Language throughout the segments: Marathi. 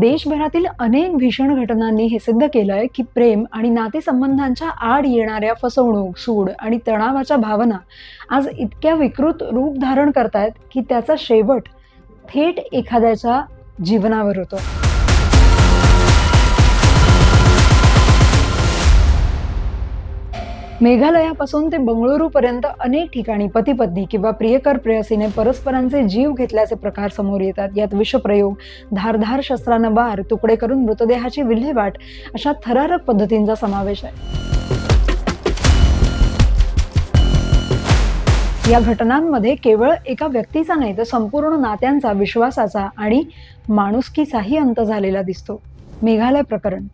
देशभरातील अनेक भीषण घटनांनी हे सिद्ध केलंय की प्रेम आणि नातेसंबंधांच्या आड येणाऱ्या फसवणूक सूड आणि तणावाच्या भावना आज इतक्या विकृत रूप धारण करतायत की त्याचा शेवट थेट एखाद्याच्या जीवनावर होतो. मेघालयापासून ते बंगळुरूपर्यंत अनेक ठिकाणी पती पत्नी किंवा प्रियकर प्रेयसीने परस्परांचे जीव घेतल्याचे प्रकार समोर येतात. यात विषप्रयोग धारधार शस्त्रानं बार तुकडे करून मृतदेहाची विल्हेवाट अशा थरारक पद्धतींचा समावेश आहे. या घटनांमध्ये केवळ एका व्यक्तीचा नाही तर संपूर्ण नात्यांचा विश्वासाचा आणि माणुसकीचाही अंत झालेला दिसतो. मेघालय प्रकरण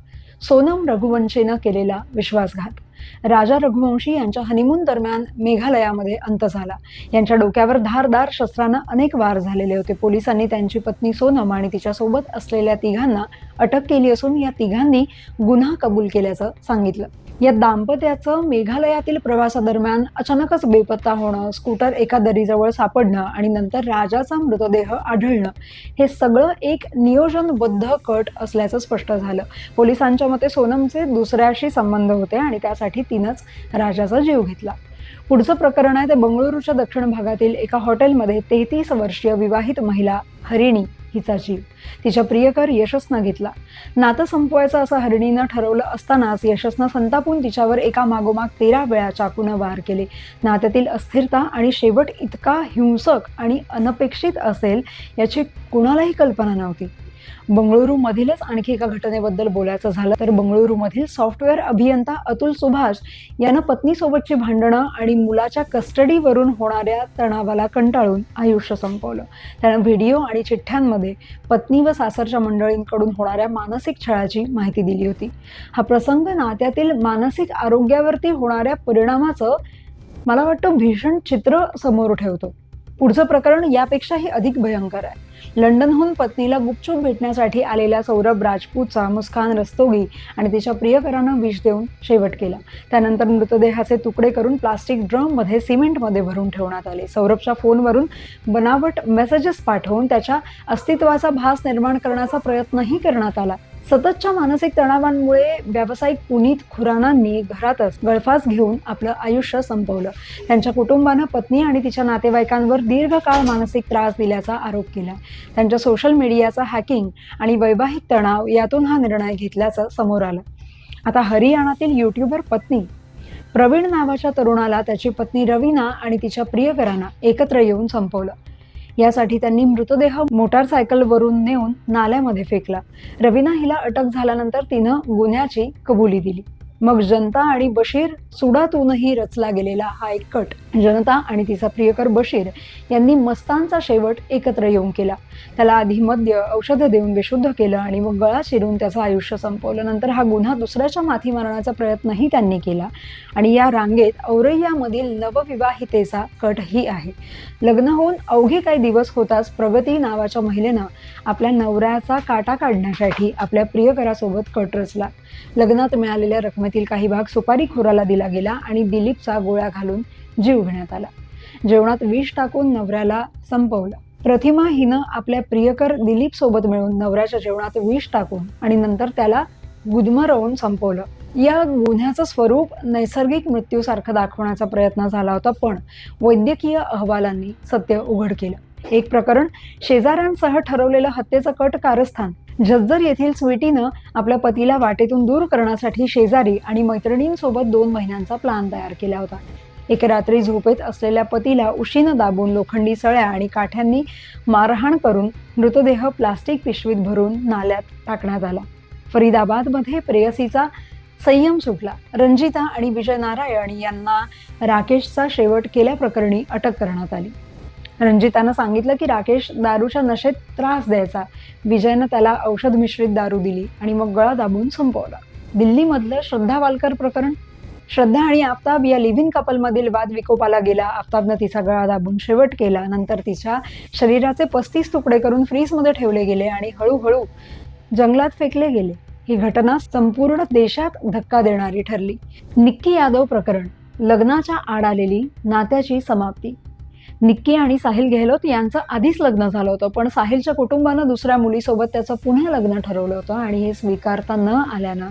सोनम रघुवंशीनं केलेला विश्वासघात. राजा रघुवंशी यांच्या हनीमून दरम्यान मेघालयामध्ये अंत झाला. यांच्या डोक्यावर धारदार शस्त्रांना अनेक वार झालेले होते. पोलिसांनी त्यांची पत्नी सोनम आणि तिच्यासोबत असलेल्या तिघांना अटक केली असून या तिघांनी गुन्हा कबूल केल्याचं सांगितलं. या दाम्पत्याचं मेघालयातील प्रवासादरम्यान अचानकच बेपत्ता होणं स्कूटर एका दरीजवळ सापडणं आणि नंतर राजाचा मृतदेह आढळणं हे सगळं एक नियोजनबद्ध कट असल्याचं स्पष्ट झालं. पोलिसांच्या मते सोनमचे दुसऱ्याशी संबंध होते आणि त्यासाठी तिनंच राजाचा जीव घेतला. पुढचं प्रकरण आहे ते बंगळुरूच्या दक्षिण भागातील एका हॉटेलमध्ये तेहतीस वर्षीय विवाहित महिला हरिणी हिचा जीव तिच्या प्रियकर यशस्नं घेतला. नातं संपवायचं असं हरिणीनं ठरवलं असतानाच यशस्नं संतापून तिच्यावर एका मागोमाग तेरा वेळा चाकूनं वार केले. नात्यातील अस्थिरता आणि शेवट इतका हिंसक आणि अनपेक्षित असेल याची कुणालाही कल्पना नव्हती. बंगळुरूमधीलच आणखी एका घटनेबद्दल बोलायचं झालं तर बंगळुरूमधील सॉफ्टवेअर अभियंता अतुल सुभाष यानं पत्नीसोबतची भांडणं आणि मुलाच्या कस्टडीवरून होणाऱ्या तणावाला कंटाळून आयुष्य संपवलं. त्यानं व्हिडिओ आणि चिठ्ठ्यांमध्ये पत्नी व सासरच्या मंडळींकडून होणाऱ्या मानसिक छळाची माहिती दिली होती. हा प्रसंग नात्यातील मानसिक आरोग्यावरती होणाऱ्या परिणामाचं मला वाटतं भीषण चित्र समोर ठेवतो. पुढचं प्रकरण यापेक्षाही अधिक भयंकर आहे. लंडनहून पत्नीला गुपचूप भेटण्यासाठी आलेल्या सौरभ राजपूतचा मुस्कान रस्तोगी आणि तिच्या प्रियकरानं विष देऊन शेवट केला. त्यानंतर मृतदेहाचे तुकडे करून प्लास्टिक ड्रममध्ये सिमेंटमध्ये भरून ठेवण्यात आले. सौरभच्या फोनवरून बनावट मेसेजेस पाठवून त्याच्या अस्तित्वाचा भास निर्माण करण्याचा प्रयत्नही करण्यात आला. सततच्या मानसिक तणावांमुळे व्यावसायिक पुनीत खुरानांनी घरातच गळफास घेऊन आपलं आयुष्य संपवलं. त्यांच्या कुटुंबानं पत्नी आणि तिच्या नातेवाईकांवर दीर्घकाळ मानसिक त्रास दिल्याचा आरोप केला. त्यांच्या सोशल मीडियाचा हॅकिंग आणि वैवाहिक तणाव यातून हा निर्णय घेतल्याचं समोर आलं. आता हरियाणातील युट्यूबर पत्नी प्रवीण नावाच्या तरुणाला त्याची पत्नी रवीना आणि तिच्या प्रियकरांना एकत्र येऊन संपवलं. यासाठी त्यांनी मृतदेह मोटारसायकलवरून नेऊन नाल्यामध्ये फेकला. रवीना हिला अटक झाल्यानंतर तिनं गुन्ह्याची कबुली दिली. मग जनता आणि बशीर सुडातूनही रचला गेलेला हा एक कट. जनता आणि तिचा प्रियकर बशीर यांनी मस्तांचा शेवट एकत्र येऊन केला. त्याला आधी मद्य औषधं देऊन बेशुद्ध केलं आणि मग गळा शिरून त्याचं आयुष्य संपवलं. नंतर हा गुन्हा दुसऱ्याच्या माथी मारण्याचा प्रयत्नही त्यांनी केला. आणि या रांगेत औरैयामधील नवविवाहितेचा कटही आहे. लग्न होऊन अवघे काही दिवस होताच प्रगती नावाच्या महिलेनं आपल्या नवऱ्याचा काटा काढण्यासाठी आपल्या प्रियकरासोबत कट रचला. लग्नात मिळालेल्या रकमेतील काही भाग सुपारी खोराला दिला गेला आणि दिलीपचा गोळ्या घालून जीव घेण्यात आला. जेवणात विष टाकून नवऱ्याला संपवलं. प्रतिमा हिनं आपल्या प्रियकर दिलीप सोबत मिळून नवऱ्याच्या जेवणात विष टाकून आणि नंतर त्याला गुदमरवून संपवलं. या गुन्ह्याचं स्वरूप नैसर्गिक मृत्यूसारखं दाखवण्याचा प्रयत्न झाला होता पण वैद्यकीय अहवालांनी सत्य उघड केलं. एक प्रकरण शेजाऱ्यांसह ठरवलेलं हत्येचं कट कारस्थान. झज्जर येथील स्वीटीनं आपल्या पतीला वाटेतून दूर करण्यासाठी शेजारी आणि मैत्रिणींसोबत दोन महिन्यांचा प्लान तयार केला होता. एक रात्री झोपेत असलेल्या पतीला उशीनं दाबून लोखंडी सळ्या आणि काठ्यांनी मारहाण करून मृतदेह प्लास्टिक पिशवीत भरून नाल्यात टाकण्यात आला. फरीदाबादमध्ये प्रेयसीचा संयम सुटला. रंजिता आणि विजय नारायण यांना राकेशचा शेवट केल्याप्रकरणी अटक करण्यात आली. रंजितानं सांगितलं की राकेश दारूच्या नशेत त्रास द्यायचा. विजयनं त्याला औषध मिश्रित दारू दिली आणि मग गळा दाबून संपवला. दिल्लीमधलं श्रद्धा वालकर प्रकरण? श्रद्धा आणि आफताब या लिव्हिंग कपलमधील वाद विकोपाला गेला. आफताबनं तिचा गळा दाबून शेवट केला. नंतर तिच्या शरीराचे पस्तीस तुकडे करून फ्रीजमध्ये ठेवले गेले आणि हळूहळू जंगलात फेकले गेले. ही घटना संपूर्ण देशात धक्का देणारी ठरली. निक्की यादव प्रकरण. लग्नाच्या आड आलेली नात्याची समाप्ती. निक्की आणि साहिल गेहलोत यांचं आधीच लग्न झालं होतं. पण साहिलच्या कुटुंबानं दुसऱ्या मुलीसोबत त्याचं पुन्हा लग्न ठरवलं होतं आणि हे स्वीकारता न आल्यानं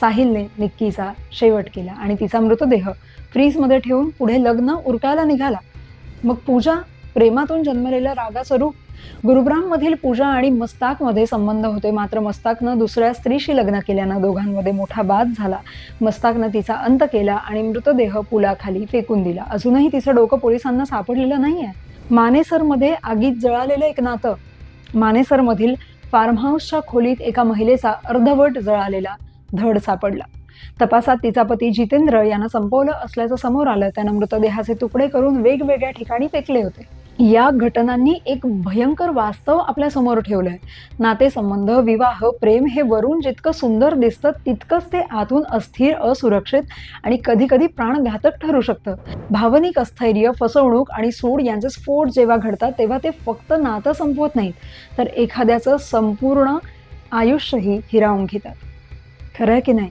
साहिलने निक्कीचा शेवट केला आणि तिचा मृतदेह फ्रीजमध्ये ठेवून पुढे लग्न उरकायला निघाला. मग पूजा प्रेमातून जन्मलेलं रागास्वरूप रूप गुरुग्राममधील पूजा आणि मस्ताकमध्ये संबंध होते. मात्र मस्ताकनं दुसऱ्या स्त्रीशी लग्न केल्यानं दोघांमध्ये मोठा वाद झाला. मस्ताकनं तिचा अंत केला आणि मृतदेह पुलाखाली फेकून दिला. अजूनही तिचं डोकं पोलिसांना सापडलेलं नाही आहे मानेसरमध्ये आगीत जळालेलं एक नातं. मानेसरमधील फार्म हाऊसच्या खोलीत एका महिलेचा अर्धवट जळालेला धड सापडला. तपासात तिचा पती जितेंद्र यानं संपवलं असल्याचं समोर आलं. त्यानं मृतदेहाचे तुकडे करून वेगवेगळ्या ठिकाणी फेकले होते. या घटनांनी एक भयंकर वास्तव आपल्यासमोर ठेवलंय. नातेसंबंध विवाह प्रेम हे वरून जितकं सुंदर दिसतं तितकंच ते आतून अस्थिर असुरक्षित आणि कधी कधी प्राणघातक ठरू शकतं. भावनिक स्थैर्य फसवणूक आणि सूड यांचे स्फोट जेव्हा घडतात तेव्हा ते फक्त नातं संपवत नाहीत तर एखाद्याचं संपूर्ण आयुष्यही हिरावून घेतात. खरं आहे की नाही?